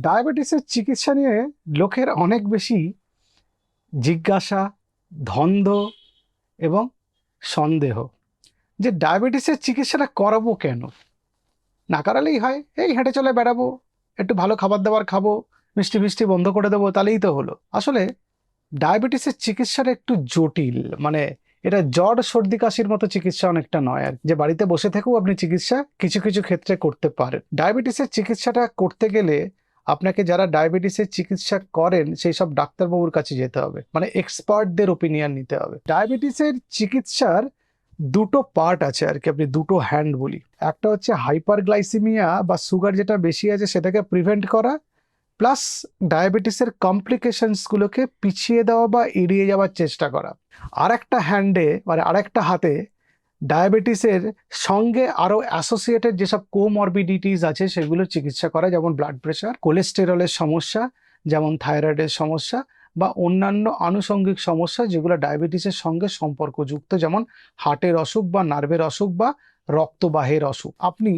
ডায়াবেটিসের চিকিৎসা নিয়ে লোকের অনেক বেশি জিজ্ঞাসা ধন্দ এবং সন্দেহ যে ডায়াবেটিসের চিকিৎসাটা করাবো কেন? না করালেই হয়, এই হেঁটে চলে বেড়াবো, একটু ভালো খাবার দাবার খাব, মিষ্টি মিষ্টি বন্ধ করে দেবো, তাহলেই তো হলো। আসলে ডায়াবেটিসের চিকিৎসাটা একটু জটিল মানে এটা জ্বর, সর্দি, কাশির মতো চিকিৎসা অনেকটা নয় আর যে বাড়িতে বসে থেকেও আপনি চিকিৎসা কিছু কিছু ক্ষেত্রে করতে পারেন। ডায়াবেটিসের চিকিৎসাটা করতে গেলে আপনাকে যারা ডায়াবেটিসের চিকিৎসা করেন, সেই সব ডাক্তারবাবুর কাছে যেতে হবে। মানে এক্সপার্টদের ওপিনিয়ন নিতে হবে। ডায়াবেটিসের চিকিৎসার দুটো পার্ট আছে আর কি, আপনি দুটো হ্যান্ড বলি। একটা হচ্ছে হাইপারগ্লাইসিমিয়া বা সুগার যেটা বেশি আছে সেটাকে প্রিভেন্ট করা প্লাস ডায়াবেটিসের কমপ্লিকেশনসগুলোকে পিছিয়ে দেওয়া বা এড়িয়ে যাওয়ার চেষ্টা করা। আর একটা হ্যান্ডে মানে আরেকটা হাতে ডায়াবেটিসের সঙ্গে আরও অ্যাসোসিয়েটেড যেসব কোমরবিডিটিস আছে, সেগুলো চিকিৎসা করা, যেমন ব্লাড প্রেশার কোলেস্টেরলের সমস্যা, যেমন থাইরয়েডের সমস্যা বা অন্যান্য আনুষঙ্গিক সমস্যা যেগুলো ডায়াবেটিসের সঙ্গে সম্পর্কযুক্ত, যেমন হার্টের অসুখ বা নার্ভের অসুখ বা রক্তবাহের অসুখ। আপনি